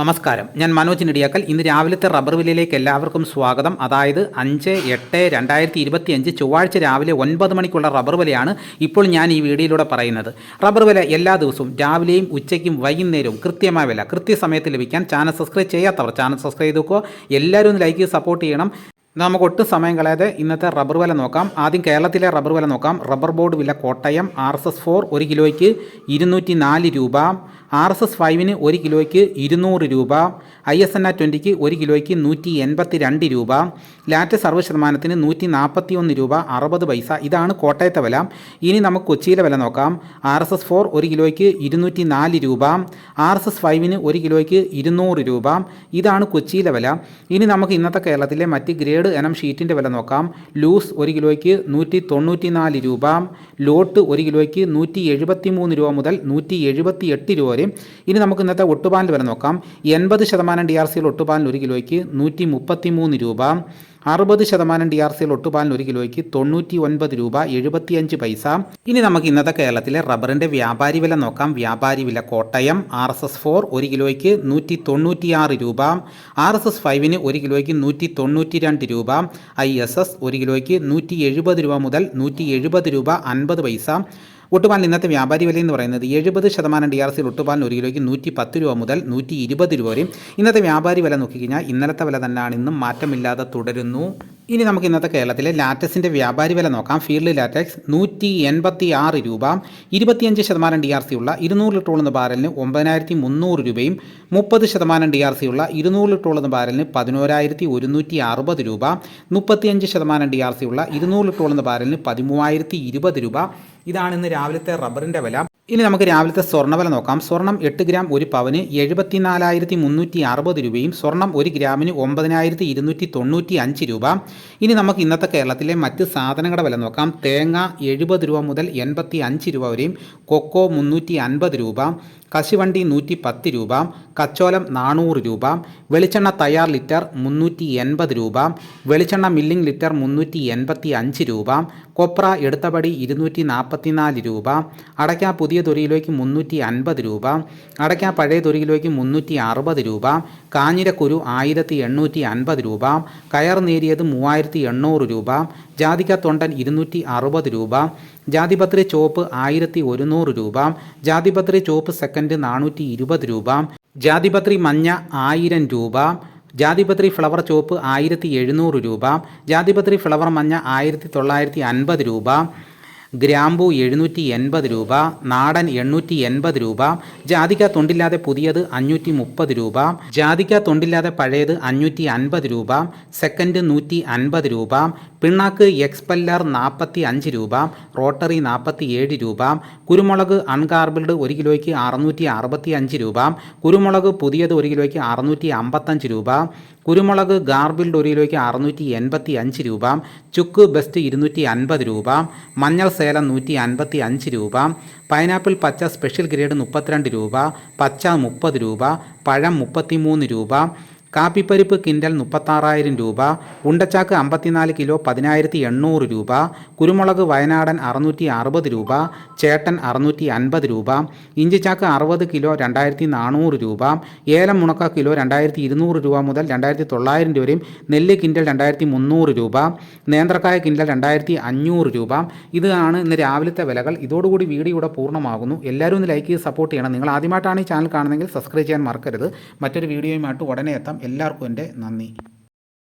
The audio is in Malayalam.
നമസ്കാരം. ഞാൻ മനോജ് നെടിയാക്കൽ. ഇന്ന് രാവിലത്തെ റബ്ബർ വിലയിലേക്ക് എല്ലാവർക്കും സ്വാഗതം. അതായത് അഞ്ച് എട്ട് രണ്ടായിരത്തി ഇരുപത്തി അഞ്ച് ചൊവ്വാഴ്ച രാവിലെ ഒൻപത് മണിക്കുള്ള റബ്ബർ വിലയാണ് ഇപ്പോൾ ഞാൻ ഈ വീഡിയോയിലൂടെ പറയുന്നത്. റബ്ബർ വില എല്ലാ ദിവസവും രാവിലെയും ഉച്ചയ്ക്കും വൈകുന്നേരവും കൃത്യമായ വില. കൃത്യസമയത്ത് ലഭിക്കാൻ ചാനൽ സബ്സ്ക്രൈബ് ചെയ്യാത്തവർ ചാനൽ സബ്സ്ക്രൈബ് ചെയ്തു എല്ലാവരും ഒന്ന് ലൈക്ക് സപ്പോർട്ട് ചെയ്യണം. നമുക്ക് ഒട്ടും സമയം കളയാതെ ഇന്നത്തെ റബ്ബർ വില നോക്കാം. ആദ്യം കേരളത്തിലെ റബ്ബർ വില നോക്കാം. റബ്ബർ ബോർഡ് വില Kottayam R S S four ഒരു കിലോയ്ക്ക് ഇരുന്നൂറ്റി നാല് രൂപ. ആർ എസ് എസ് ഫൈവിന് ഒരു കിലോയ്ക്ക് ഇരുന്നൂറ് രൂപ. ഐ എസ് എൻ ആ ട്വന്റിക്ക് ഒരു കിലോയ്ക്ക് നൂറ്റി എൺപത്തി രണ്ട് രൂപ. ലാറ്റ് സർവ ശതമാനത്തിന് നൂറ്റി നാൽപ്പത്തി ഒന്ന് രൂപ അറുപത് പൈസ. ഇതാണ് കോട്ടയത്തെ വില. ഇനി നമുക്ക് കൊച്ചിയിലെ വില നോക്കാം. ആർ എസ് എസ് ഫോർ ഒരു കിലോയ്ക്ക് ഇരുന്നൂറ്റി നാല് രൂപ. ആർ എസ് എസ് ഫൈവിന് ഒരു കിലോയ്ക്ക് ഇരുന്നൂറ് രൂപ. ഇതാണ് കൊച്ചിയിലെ വില. ഇനി നമുക്ക് ഇന്നത്തെ കേരളത്തിലെ മറ്റ് ഗ്രേഡ് ഇനം ഷീറ്റിന്റെ വില നോക്കാം. ലൂസ് ഒരു കിലോയ്ക്ക് നൂറ്റി തൊണ്ണൂറ്റി നാല് രൂപ. ലോട്ട് ഒരു കിലോയ്ക്ക് നൂറ്റി എഴുപത്തി മൂന്ന് രൂപ മുതൽ നൂറ്റി എഴുപത്തി എട്ട് രൂപ വരെ. ഇനി നമുക്ക് ഇന്നത്തെ ഒട്ടുപാലിന്റെ വില നോക്കാം. എൺപത് ശതമാനം ഡി ആർ സിയിൽ ഒട്ടുപാലിന് ഒരു കിലോയ്ക്ക് നൂറ്റി മുപ്പത്തി മൂന്ന് രൂപ. അറുപത് ശതമാനം ഡി ആർ സിയിൽ ഒട്ടുപാലിന് ഒരു കിലോയ്ക്ക് തൊണ്ണൂറ്റി ഒൻപത് രൂപ എഴുപത്തിയഞ്ച് പൈസ. ഇനി നമുക്ക് ഇന്നത്തെ കേരളത്തിലെ റബ്ബറിന്റെ വ്യാപാരി വില നോക്കാം. വ്യാപാരി വില Kottayam R S S four ഒരു കിലോയ്ക്ക് നൂറ്റി തൊണ്ണൂറ്റിയാറ് രൂപ ആർ എസ് എസ് ഫൈവിന് ഒരു കിലോയ്ക്ക് നൂറ്റി തൊണ്ണൂറ്റി രണ്ട് രൂപ. ഐ എസ് എസ് ഒരു കിലോയ്ക്ക് നൂറ്റി എഴുപത് രൂപ മുതൽ നൂറ്റി എഴുപത് രൂപ അൻപത് പൈസ. ഒട്ടുപാലിന് ഇന്നത്തെ വ്യാപാരി വില എന്ന് പറയുന്നത് എഴുപത് ശതമാനം ഡി ആർ സിയിൽ ഒട്ടുപാലിന് ഒരു കിലോയ്ക്ക് നൂറ്റി പത്ത് രൂപ മുതൽ നൂറ്റി ഇരുപത് രൂപ വരെയും ഇന്നത്തെ വ്യാപാരി വില നോക്കിക്കഴിഞ്ഞാൽ ഇന്നലത്തെ വില തന്നെയാണ്. ഇന്നും മാറ്റമില്ലാതെ തുടരുന്നു. ഇനി നമുക്ക് ഇന്നത്തെ കേരളത്തിലെ ലാറ്റക്സിന്റെ വ്യാപാരി വില നോക്കാം. ഫീൽഡ് ലാറ്റക്സ് നൂറ്റി എൺപത്തി ആറ് രൂപ ഇരുപത്തിയഞ്ച് ശതമാനം ഡി ആർ സി ഉള്ള ഇരുന്നൂറ് ലിറ്റർ ബാരലിന് ഒമ്പതിനായിരത്തി മുന്നൂറ് രൂപയും മുപ്പത് ശതമാനം ഡി ആർ സി ഉള്ള ഇരുന്നൂറ് ലിറ്റർ ബാരലിന് പതിനോരായിരത്തി ഒരുന്നൂറ്റി അറുപത് രൂപ മുപ്പത്തിയഞ്ച് ശതമാനം ഡി ആർ സി ഉള്ള ഇരുന്നൂറ് ലിറ്റർ ബാരലിന് പതിമൂവായിരത്തി ഇരുപത് രൂപ. ഇതാണ് ഇന്ന് രാവിലത്തെ റബ്ബറിന്റെ വില. ഇനി നമുക്ക് രാവിലത്തെ സ്വർണവില നോക്കാം. സ്വർണം എട്ട് ഗ്രാം ഒരു പവന് എഴുപത്തിനാലായിരത്തി മുന്നൂറ്റി അറുപത് രൂപയും സ്വർണം ഒരു ഗ്രാമിന് ഒമ്പതിനായിരത്തി ഇരുന്നൂറ്റി തൊണ്ണൂറ്റി അഞ്ച് രൂപ. ഇനി നമുക്ക് ഇന്നത്തെ കേരളത്തിലെ മറ്റ് സാധനങ്ങളുടെ വില നോക്കാം. തേങ്ങ എഴുപത് രൂപ മുതൽ എൺപത്തി അഞ്ച് രൂപ വരെയും കൊക്കോ മുന്നൂറ്റി അൻപത് രൂപ കശുവണ്ടി നൂറ്റി പത്ത് രൂപ കച്ചോലം നാനൂറ് രൂപ വെളിച്ചെണ്ണ തയ്യാർ ലിറ്റർ മുന്നൂറ്റി എൺപത് രൂപ വെളിച്ചെണ്ണ മില്ലിംഗ് ലിറ്റർ മുന്നൂറ്റി എൺപത്തി അഞ്ച് രൂപ കൊപ്ര എടുത്തപടി ഇരുന്നൂറ്റി നാൽപ്പത്തിനാല് രൂപ അടയ്ക്ക പുതിയ തൊരിയിലേക്ക് മുന്നൂറ്റി അൻപത് രൂപ അടയ്ക്ക പഴയ തൊരിയിലേക്ക് മുന്നൂറ്റി അറുപത് രൂപ കാഞ്ഞിരക്കുരു ആയിരത്തി എണ്ണൂറ്റി അൻപത് രൂപ കയർ നേരിയത് മൂവായിരത്തി എണ്ണൂറ് രൂപ ജാതിക തൊണ്ടൻ ഇരുന്നൂറ്റി അറുപത് രൂപ ജാതിപത്രി ചോപ്പ് ആയിരത്തി ഒരുന്നൂറ് രൂപ ജാതിപത്രി ചോപ്പ് സെക്കൻഡ് നാനൂറ്റി ഇരുപത് രൂപ ജാതിപത്രി മഞ്ഞ ആയിരം രൂപ ജാതിപത്രി ഫ്ലവർ ചോപ്പ് ആയിരത്തി എഴുന്നൂറ് രൂപ ജാതിപത്രി ഫ്ലവർ മഞ്ഞ ആയിരത്തി തൊള്ളായിരത്തി അൻപത് രൂപ ഗ്രാമ്പു എഴുന്നൂറ്റി എൺപത് രൂപ നാടൻ എണ്ണൂറ്റി എൺപത് രൂപ ജാതിക്ക തൊണ്ടില്ലാതെ പുതിയത് അഞ്ഞൂറ്റി മുപ്പത് രൂപ ജാതിക്ക തൊണ്ടില്ലാതെ പഴയത് അഞ്ഞൂറ്റി അൻപത് രൂപ സെക്കൻഡ് നൂറ്റി അൻപത് രൂപ പിണ്ണാക്ക് എക്സ്പെല്ലർ നാൽപ്പത്തി അഞ്ച് രൂപ റോട്ടറി നാൽപ്പത്തി ഏഴ് രൂപ കുരുമുളക് അൺകാർബിൾഡ് ഒരു കിലോയ്ക്ക് അറുന്നൂറ്റി അറുപത്തി അഞ്ച് രൂപ കുരുമുളക് പുതിയത് ഒരു കിലോയ്ക്ക് അറുന്നൂറ്റി അമ്പത്തഞ്ച് രൂപ കുരുമുളക് ഗാർബിൾഡ് ഒരു കിലോയ്ക്ക് അറുന്നൂറ്റി എൺപത്തി അഞ്ച് രൂപ ചുക്ക് ബെസ്റ്റ് ഇരുന്നൂറ്റി അൻപത് രൂപ മഞ്ഞൾ സേലം നൂറ്റി അൻപത്തി അഞ്ച് രൂപ പൈനാപ്പിൾ പച്ച സ്പെഷ്യൽ ഗ്രേഡ് മുപ്പത്തിരണ്ട് രൂപ പച്ച മുപ്പത് രൂപ പഴം മുപ്പത്തിമൂന്ന് രൂപ കാപ്പിപ്പരിപ്പ് കിൻഡൽ മുപ്പത്താറായിരം രൂപ ഉണ്ടച്ചാക്ക് അമ്പത്തിനാല് കിലോ പതിനായിരത്തി എണ്ണൂറ് രൂപ കുരുമുളക് വയനാടൻ അറുന്നൂറ്റി അറുപത് രൂപ ചേട്ടൻ അറുന്നൂറ്റി അൻപത് രൂപ ഇഞ്ചിച്ചാക്ക് അറുപത് കിലോ രണ്ടായിരത്തി നാനൂറ് രൂപ ഏലം മുണക്ക കിലോ രണ്ടായിരത്തി ഇരുന്നൂറ് രൂപ മുതൽ രണ്ടായിരത്തി തൊള്ളായിരം രൂപയും നെല്ല് കിൻഡൽ രണ്ടായിരത്തി മുന്നൂറ് രൂപ നേന്ത്രക്കായ കിൻഡൽ രണ്ടായിരത്തി അഞ്ഞൂറ് രൂപ. ഇതാണ് ഇന്ന് രാവിലത്തെ വിലകൾ. ഇതോടുകൂടി വീഡിയോ ഇവിടെ പൂർണമാകുന്നു. എല്ലാവരും ഒന്ന് ലൈക്ക് ചെയ്ത് സപ്പോർട്ട് ചെയ്യണം. നിങ്ങൾ ആദ്യമായിട്ടാണ് ഈ ചാനൽ കാണുന്നതെങ്കിൽ സബ്സ്ക്രൈബ് ചെയ്യാൻ മറക്കരുത്. മറ്റൊരു വീഡിയോയുമായിട്ട് ഉടനെ എത്താം. എല്ലാവർക്കും എന്റെ നന്ദി.